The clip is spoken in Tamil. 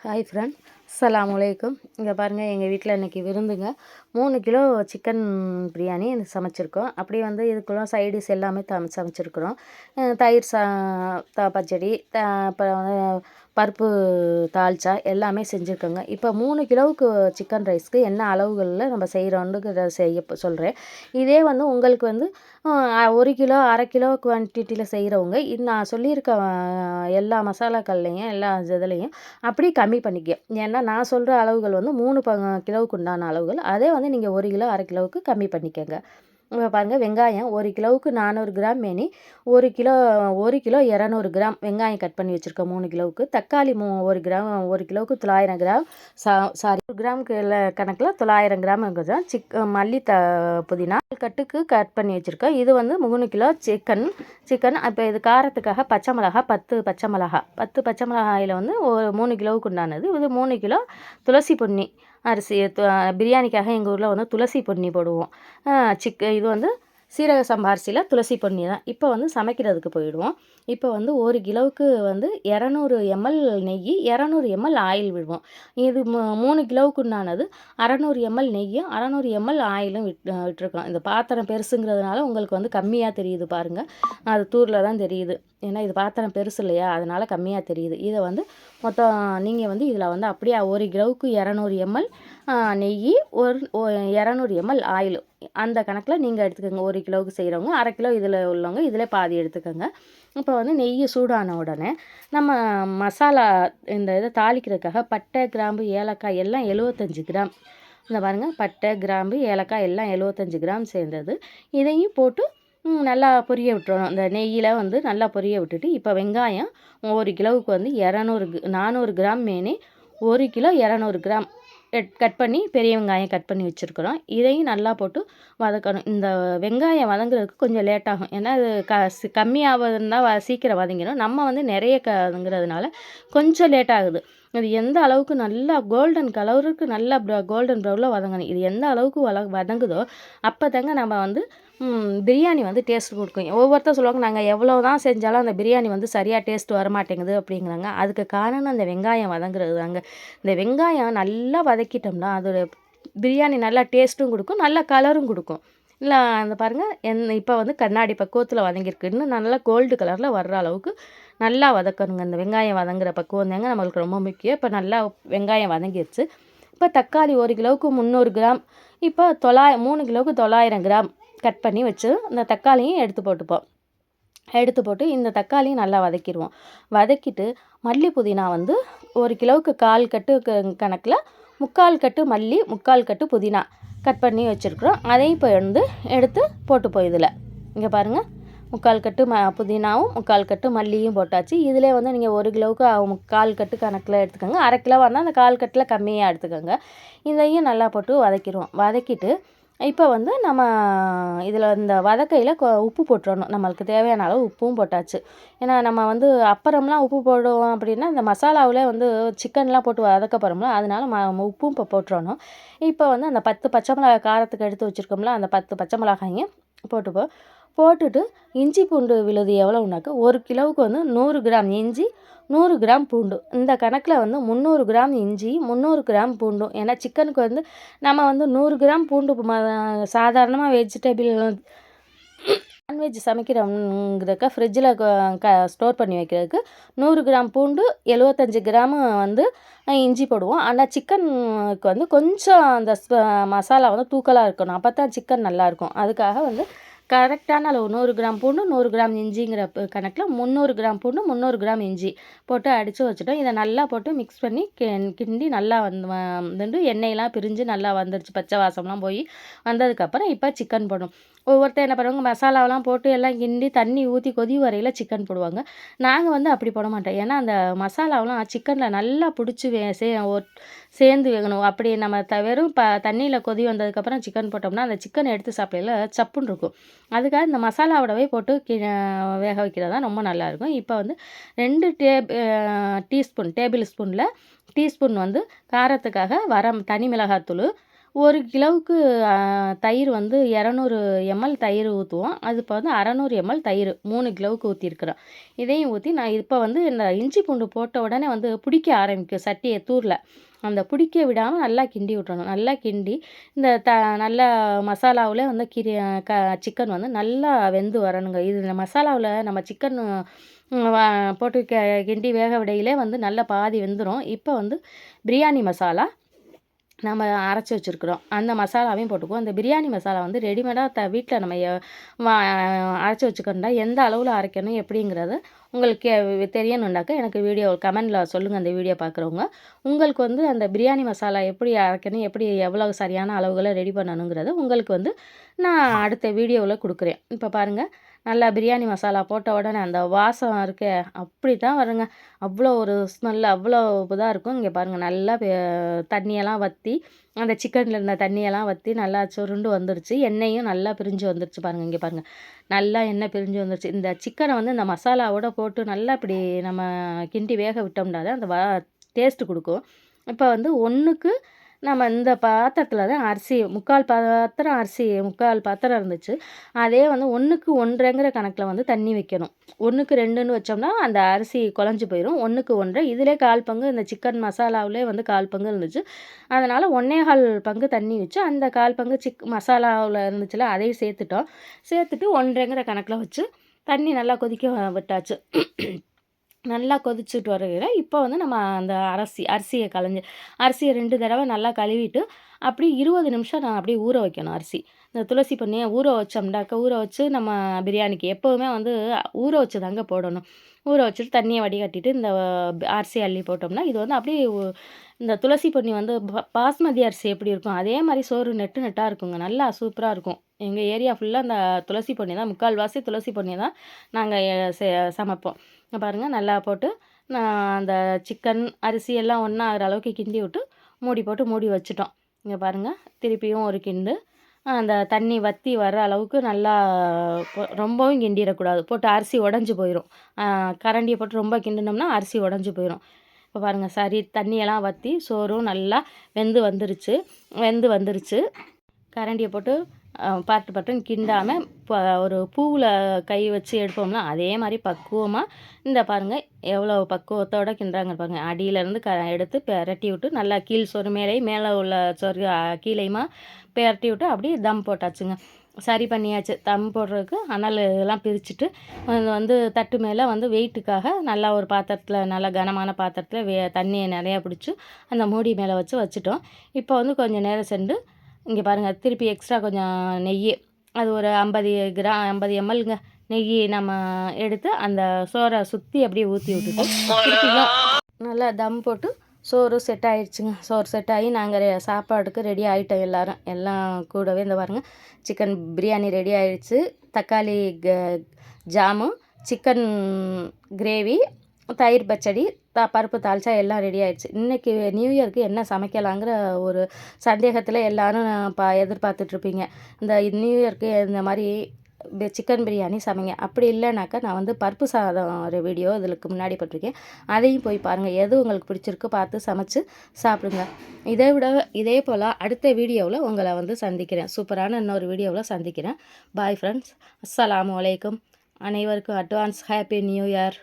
ஹாய் ஃப்ரெண்ட் அஸ்லாம் அலைக்கும். இங்கே பாருங்கள் எங்கள் வீட்டில் இன்றைக்கி விருந்துங்க. மூணு கிலோ சிக்கன் பிரியாணி சமைச்சிருக்கோம். அப்படி வந்து இதுக்குள்ள சைடிஸ் எல்லாமே த சமைச்சிருக்கிறோம். தயிர் சா த பச்சடி த அப்புறம் பருப்பு தால்ச்சா எல்லாமே செஞ்சுருக்கோங்க. இப்போ மூணு கிலோவுக்கு சிக்கன் ரைஸ்க்கு என்ன அளவுகளில் நம்ம செய்கிறோன்னு செய்ய சொல்கிறேன் இதே வந்து உங்களுக்கு வந்து ஒரு கிலோ அரை கிலோ குவான்டிட்டியில் செய்கிறவங்க இது நான் சொல்லியிருக்க எல்லா மசாலாக்கள்லையும் எல்லா இதுலேயும் அப்படி கம்மி பண்ணிக்க. ஏன்னா நான் சொல்கிற அளவுகள் வந்து மூணு ப கிலோவுக்கு உண்டான அளவுகள். அதே வந்து நீங்கள் ஒரு கிலோ அரை கிலோவுக்கு கம்மி பண்ணிக்கங்க. இப்போ பாருங்கள் வெங்காயம் ஒரு கிலோவுக்கு நானூறு கிராம் மேனி ஒரு கிலோ ஒரு கிலோ இரநூறு கிராம் வெங்காயம் கட் பண்ணி வச்சுருக்கோம் மூணு கிலோவுக்கு. தக்காளி மூ ஒரு கிராம் ஒரு கிலோவுக்கு தொள்ளாயிரம் கிராம். சா சாரி ஒரு கிராமுக்கு கணக்கில் தொள்ளாயிரம் கிராம் இருக்குது சிக் மல்லி த புதினா கட்டுக்கு கட் பண்ணி வச்சுருக்கோம். இது வந்து மூணு கிலோ சிக்கன். சிக்கன் இப்போ இது காரத்துக்காக பச்சை மிளகா பத்து பச்சை மிளகா. பத்து பச்சை மிளகாயில் வந்து ஒரு மூணு கிலோவுக்கு உண்டானது. இது மூணு கிலோ துளசி பொன்னி அரிசி பிரியாணிக்காக எங்கள் ஊரில் வந்து துளசி பொன்னி போடுவோம். சிக்க இது வந்து சீரக சம்பா அரிசியில் துளசி பொன்னி தான். இப்போ வந்து சமைக்கிறதுக்கு போயிடுவோம். இப்போ வந்து ஒரு கிலோவுக்கு வந்து இரநூறு எம்எல் நெய் இரநூறு எம்எல் ஆயில் விடுவோம். இது மூணு கிலோவுக்கு உண்டானது அறநூறு எம்எல் நெய்யும் அறநூறு எம்எல் ஆயிலும் விட் விட்டுருக்கோம் இந்த பாத்திரம் பெருசுங்கிறதுனால உங்களுக்கு வந்து கம்மியாக தெரியுது பாருங்கள் அது தூரில் தான் தெரியுது. ஏன்னா இது பாத்திரம் பெருசு இல்லையா? அதனால் கம்மியாக தெரியுது. இதை வந்து மொத்தம் நீங்கள் வந்து இதில் வந்து அப்படியே ஒரு கிலோவுக்கு இரநூறு எம்எல் நெய் ஒரு இரநூறு எம்எல் ஆயில். அந்த கணக்கில் நீங்கள் எடுத்துக்கோங்க. ஒரு கிலோவுக்கு செய்கிறவங்க அரை கிலோ இதில் உள்ளவங்க இதில் பாதி எடுத்துக்கோங்க. இப்போ வந்து நெய் சூடான உடனே நம்ம மசாலா இந்த இதை தாளிக்கிறதுக்காக பட்டை கிராம்பு ஏலக்காய் எல்லாம் எழுவத்தஞ்சு கிராம். இந்த பாருங்கள் பட்டை கிராம்பு ஏலக்காய் எல்லாம் எழுவத்தஞ்சு கிராம் சேர்ந்தது. இதையும் போட்டு நல்லா பொரிய விட்டுறணும். இந்த நெய்யில் வந்து நல்லா பொரிய விட்டுட்டு இப்போ வெங்காயம் ஒரு கிலோவுக்கு வந்து இரநூறு நானூறு கிராம் மேனி ஒரு கிலோ இரநூறு கிராம் எட்- கட் பண்ணி பெரிய வெங்காயம் கட் பண்ணி வச்சுருக்குறோம். இதையும் நல்லா போட்டு வதக்கணும். இந்த வெங்காயம் வதங்குறதுக்கு கொஞ்சம் லேட் ஆகும். ஏன்னா அது க சி- வ சீக்கிரம் வதங்கிடும். நம்ம வந்து நிறைய கங்கிறதுனால கொஞ்சம் லேட் ஆகுது. இது எந்த அளவுக்கு நல்லா கோல்டன் கலருக்கு நல்லா கோல்டன் ப்ரௌனில் வதங்கணும். இது எந்த அளவுக்கு வள வதங்குதோ அப்போ தாங்க நம்ம வந்து பிரியாணி வந்து டேஸ்ட் கொடுக்கும். ஒவ்வொருத்தர் சொல்லுவாங்க நாங்கள் எவ்வளோ தான் செஞ்சாலும் அந்த பிரியாணி வந்து சரியாக டேஸ்ட் வர மாட்டேங்குது அப்படிங்கிறாங்க. அதுக்கு காரணம் அந்த வெங்காயம் வதங்குறது தாங்க. இந்த வெங்காயம் நல்லா வதக்கிட்டோம்னா அதோட பிரியாணி நல்லா டேஸ்ட்டும் கொடுக்கும் நல்ல கலரும் கொடுக்கும். இல்லை அந்த பாருங்கள் என் இப்போ வந்து கண்ணாடி பக்குவத்தில் வதங்கியிருக்கு. இன்னும் நல்லா கோல்டு கலரில் வர்ற அளவுக்கு நல்லா வதக்கணுங்க. இந்த வெங்காயம் வதங்குற பக்குவம் தாங்க நம்மளுக்கு ரொம்ப முக்கியம். இப்போ நல்லா வெங்காயம் வதங்கிருச்சு. இப்போ தக்காளி ஒரு கிலோவுக்கு முந்நூறு கிராம். இப்போ தொள்ளாய மூணு கிலோவுக்கு தொள்ளாயிரம் கிராம். கட் பண்ணி வச்சு இந்த தக்காளியும் எடுத்து போட்டுப்போம். எடுத்து போட்டு இந்த தக்காளியும் நல்லா வதக்கிடுவோம். வதக்கிட்டு மல்லி புதினா வந்து ஒரு கிலோவுக்கு கால் கட்டு கணக்கில் முக்கால் கட்டு மல்லி முக்கால் கட்டு புதினா கட் பண்ணி வச்சுருக்குறோம். அதையும் இப்போ வந்து எடுத்து போட்டுப்போம் இதில். இங்கே பாருங்கள் முக்கால் கட்டு ம புதினாவும் முக்கால் கட்டு மல்லியும் போட்டாச்சு. இதிலே வந்து நீங்கள் ஒரு கிலோவுக்கு முக்கால் கட்டு கணக்கில் எடுத்துக்கோங்க. அரை கிலோவாக வந்தால் அந்த கால் கட்டில் கம்மியாக எடுத்துக்கோங்க. இதையும் நல்லா போட்டு வதக்கிடுவோம். வதக்கிட்டு இப்போ வந்து நம்ம இதில் இந்த வதக்கையில் உப்பு போட்டுடணும். நம்மளுக்கு தேவையான அளவு உப்பும் போட்டாச்சு. ஏன்னா நம்ம வந்து அப்புறம்லாம் உப்பு போடுவோம் அப்படின்னா இந்த மசாலாவில் வந்து சிக்கன்லாம் போட்டு வதக்க போகிறோம்ல அதனால ம உப்பும் இப்போ போட்டுறணும் இப்போ வந்து அந்த பத்து பச்சை மிளகாய் காரத்துக்கு எடுத்து வச்சுருக்கோம்ல அந்த பத்து பச்சை மிளகாயும் போட்டுப்போம். போட்டுட்டு இஞ்சி பூண்டு விழுது எவ்வளோனாக்கா ஒரு கிலோவுக்கு வந்து நூறு கிராம் இஞ்சி நூறு கிராம் பூண்டு. இந்த கணக்கில் வந்து முந்நூறு கிராம் இஞ்சி முந்நூறு கிராம் பூண்டும் ஏன்னா சிக்கனுக்கு வந்து நம்ம வந்து நூறு கிராம் பூண்டு சாதாரணமாக வெஜிடபிள் நான்வெஜ் சமைக்கிறோங்கிறக்க ஃப்ரிட்ஜில் க ஸ்டோர் பண்ணி வைக்கிறதுக்கு நூறு கிராம் பூண்டு எழுவத்தஞ்சு கிராம் வந்து இஞ்சி போடுவோம். ஆனால் சிக்கனுக்கு வந்து கொஞ்சம் அந்த மசாலா வந்து தூக்கலாக இருக்கணும். அப்போ தான் சிக்கன் நல்லாயிருக்கும் அதுக்காக வந்து கரெக்டான அளவு நூறு கிராம் பூண்டு நூறு கிராம் இஞ்சிங்கிற கணக்கில் முந்நூறு கிராம் பூண்டு முந்நூறு கிராம் இஞ்சி போட்டு அடித்து வச்சுட்டோம். இதை நல்லா போட்டு மிக்ஸ் பண்ணி கிண்டி நல்லா வந்து வந்துட்டு எண்ணெயெலாம் பிரிஞ்சு நல்லா வந்துருச்சு. பச்சை வாசம்லாம் போய் வந்ததுக்கப்புறம் இப்போ சிக்கன் போடணும். ஒவ்வொருத்தர் என்ன பண்ணுவாங்க மசாலாவெல்லாம் போட்டு எல்லாம் கிண்டி தண்ணி ஊற்றி கொதி வரையில் சிக்கன் போடுவாங்க. நாங்கள் வந்து அப்படி போட மாட்டோம். ஏன்னா அந்த மசாலாவெலாம் சிக்கனில் நல்லா பிடிச்சி வே சே சேர்ந்து வேகணும். அப்படி நம்ம த வெறும் ப தண்ணியில் கொதி வந்ததுக்கப்புறம் சிக்கன் போட்டோம்னா அந்த சிக்கன் எடுத்து சாப்பிடல சப்புன்னு இருக்கும். அதுக்காக இந்த மசாலாவோடவே போட்டு கி வேக வைக்கிறது தான் ரொம்ப நல்லாயிருக்கும் இப்போ வந்து ரெண்டு டேப் டீஸ்பூன் டேபிள் ஸ்பூனில் டீஸ்பூன் வந்து காரத்துக்காக வர தனி மிளகாத்தூள் ஒரு கிலோவுக்கு தயிர் வந்து இரநூறு எம்எல் தயிர் ஊற்றுவோம் அது இப்போ வந்து அறநூறு எம்எல் தயிர் மூணு கிலோவுக்கு ஊற்றிருக்கிறோம் இதையும் ஊற்றி நான் இப்போ வந்து இந்த இஞ்சி பூண்டு போட்ட உடனே வந்து பிடிக்க ஆரம்பிக்கும் சட்டியை தூரில். அந்த பிடிக்க விடாமல் நல்லா கிண்டி விட்டணும் நல்லா கிண்டி இந்த த நல்லா மசாலாவில் வந்து கிரி க சிக்கன் வந்து நல்லா வெந்து வரணுங்க. இது இந்த மசாலாவில் நம்ம சிக்கன் போட்டு கிண்டி வேக விடையிலே வந்து நல்லா பாதி வெந்துடும் இப்போ வந்து பிரியாணி மசாலா நம்ம அரைச்சி வச்சுருக்குறோம். அந்த மசாலாவையும் போட்டுக்குவோம். அந்த பிரியாணி மசாலா வந்து ரெடிமேடாக த வீட்டில் நம்ம வா அரைச்சி வச்சுக்கிறோம்னா எந்த அளவில் அரைக்கணும் எப்படிங்கிறத உங்களுக்கு எ- தெரியணுன்னாக்கா எனக்கு வீடியோ கமெண்டில் சொல்லுங்கள் அந்த வீடியோ பார்க்குறவங்க உங்களுக்கு வந்து அந்த பிரியாணி மசாலா எப்படி அரைக்கணும் எப்படி எவ்வளோ சரியான அளவுகளை ரெடி பண்ணணுங்கிறத உங்களுக்கு வந்து நான் அடுத்த வீடியோவில் கொடுக்குறேன். இப்போ பாருங்கள் நல்லா பிரியாணி மசாலா போட்ட உடனே அந்த வாசம் இருக்கே அப்படி தான் வருங்க. அவ்வளோ ஒரு ஸ்மெல் அவ்வளோ இதாக இருக்கும். இங்கே பாருங்கள் நல்லா தண்ணியெல்லாம் வற்றி அந்த சிக்கனில் இருந்த தண்ணியெல்லாம் வற்றி நல்லா சுருண்டு வந்துருச்சு. எண்ணெயும் நல்லா பிரிஞ்சு வந்துருச்சு பாருங்கள் இங்கே பாருங்கள் நல்லா எண்ணெய் பிரிஞ்சு வந்துருச்சு. இந்த சிக்கனை வந்து இந்த மசாலாவோட போட்டு நல்லா இப்படி நம்ம கிண்டி வேக விட்டோம்னா தான் அந்த வா டேஸ்ட்டு கொடுக்கும். இப்போ வந்து ஒன்றுக்கு நம்ம இந்த பாத்திரத்தில் தான் அரிசி முக்கால் பாத்திரம் அரிசி முக்கால் பாத்திரம் இருந்துச்சு. அதே வந்து ஒன்றுக்கு ஒன்றரைங்கிற கணக்கில் வந்து தண்ணி வைக்கணும். ஒன்றுக்கு ரெண்டுன்னு வச்சோம்னா அந்த அரிசி குழஞ்சி போயிடும் ஒன்றுக்கு ஒன்றரை. இதிலே கால் பங்கு இந்த சிக்கன் மசாலாவிலே வந்து கால் பங்கு இருந்துச்சு. அதனால் ஒன்னே கால் பங்கு தண்ணி வச்சு அந்த கால் பங்கு சிக் மசாலாவில் இருந்துச்சுல அதையும் சேர்த்துட்டோம். சேர்த்துட்டு ஒன்றைங்கிற கணக்கில் வச்சு தண்ணி நல்லா கொதிக்க விட்டாச்சு. நல்லா கொதிச்சுட்டு வரையில இப்போ வந்து நம்ம அந்த அரிசி அரிசியை களைஞ்சி அரிசியை ரெண்டு தடவை நல்லா கழுவிட்டு அப்படி இருபது நிமிஷம் நான் அப்படியே ஊற வைக்கணும் அரிசி. இந்த துளசி பண்ணியை ஊற வச்சோம்னாக்க ஊற வச்சு நம்ம பிரியாணிக்கு எப்போவுமே வந்து ஊற வச்சு தாங்க போடணும். ஊற வச்சுட்டு தண்ணியை வடிகட்டிட்டு இந்த அரிசி அள்ளி போட்டோம்னா இது வந்து அப்படியே இந்த துளசி பொன்னி வந்து பாஸ்மதி அரிசி எப்படி இருக்கும் அதே மாதிரி சோறு நெட்டு நெட்டாக இருக்குங்க. நல்லா சூப்பராக இருக்கும். எங்கள் ஏரியா ஃபுல்லாக அந்த துளசி பொன்னி தான் முக்கால்வாசி துளசி பொன்னி தான் நாங்கள் சமைப்போம். பாருங்கள் பாருங்க நல்லா போட்டு நான் அந்த சிக்கன் அரிசி எல்லாம் ஒன்றா ஆகிற அளவுக்கு கிண்டி விட்டு மூடி போட்டு மூடி வச்சுட்டோம். இங்கே பாருங்கள் திருப்பியும் ஒரு கிண்டு. அந்த தண்ணி வற்றி வர அளவுக்கு நல்லா ரொம்பவும் கிண்டிடக்கூடாது. போட்டு அரிசி உடஞ்சி போயிடும் கரண்டியை போட்டு ரொம்ப கிண்டினோம்னா அரிசி உடஞ்சி போயிடும் இப்போ பாருங்கள் சரி தண்ணியெல்லாம் வற்றி சோறும் நல்லா வெந்து வந்துருச்சு. வெந்து வந்துருச்சு. கரண்டியை போட்டு பட்டு பட்டுன்னு கிண்டாமல் இப்போ ஒரு பூவில் கை வச்சு எடுப்போம்னா அதே மாதிரி பக்குவமாக இந்த பாருங்கள் எவ்வளோ பக்குவத்தோடு கிண்டுறாங்க பாருங்கள் அடியிலேருந்து க எடுத்து பெரட்டி விட்டு நல்லா கீழ் சொறு மேலேயும் மேலே உள்ள சொறு கீழையுமா கீழேயுமா பெரட்டி விட்டு அப்படியே தம் போட்டாச்சுங்க. சரி பண்ணியாச்சு. தம் போடுறதுக்கு அனல் இதெல்லாம் பிரிச்சுட்டு அது வந்து தட்டு மேலே வந்து வெயிட்டுக்காக நல்லா ஒரு பாத்திரத்தில் நல்லா கனமான பாத்திரத்தில் வே தண்ணியை நிறையா பிடிச்சி அந்த மூடி மேலே வச்சு வச்சுட்டோம். இப்போ வந்து கொஞ்சம் நேரம் சென்று இங்கே பாருங்கள் திருப்பி எக்ஸ்ட்ரா கொஞ்சம் நெய் அது ஒரு ஐம்பது கிரா ஐம்பது எம்எல்ங்க நெய் நம்ம எடுத்து அந்த சோறை சுற்றி அப்படியே ஊற்றி விட்டுட்டு நல்லா தம் போட்டு சோறு செட் ஆயிடுச்சுங்க சோறு செட் ஆகி நாங்கள் சாப்பாடுக்கு ரெடி ஆகிட்டோம் எல்லாரும். எல்லாம் கூடவே இந்த பாருங்கள் சிக்கன் பிரியாணி ரெடி ஆயிடுச்சு தக்காளி க ஜாமு சிக்கன் கிரேவி தயிர் பச்சடி த பருப்பு தாளிச்சா எல்லாம் ரெடி ஆயிடுச்சு. இன்றைக்கி நியூ இயருக்கு என்ன சமைக்கலாங்கிற ஒரு சந்தேகத்தில் எல்லோரும் பா எதிர்பார்த்துட்ருப்பீங்க இந்த நியூ இயருக்கு இந்த மாதிரி சிக்கன் பிரியாணி சமைங்க. அப்படி இல்லைனாக்கா நான் வந்து பருப்பு சாதம் ஒரு வீடியோ இதுக்கு முன்னாடி போட்டிருக்கேன். அதையும் போய் பாருங்கள் எது உங்களுக்கு பிடிச்சிருக்கு பார்த்து சமைச்சு சாப்பிடுங்க. இதை விட இதே போல் அடுத்த வீடியோவில் உங்களை வந்து சந்திக்கிறேன். சூப்பரான இன்னொரு வீடியோவில் சந்திக்கிறேன். பாய் ஃப்ரெண்ட்ஸ் அஸ்ஸலாமு அலைக்கும் அனைவருக்கும் அட்வான்ஸ் ஹாப்பி நியூ இயர்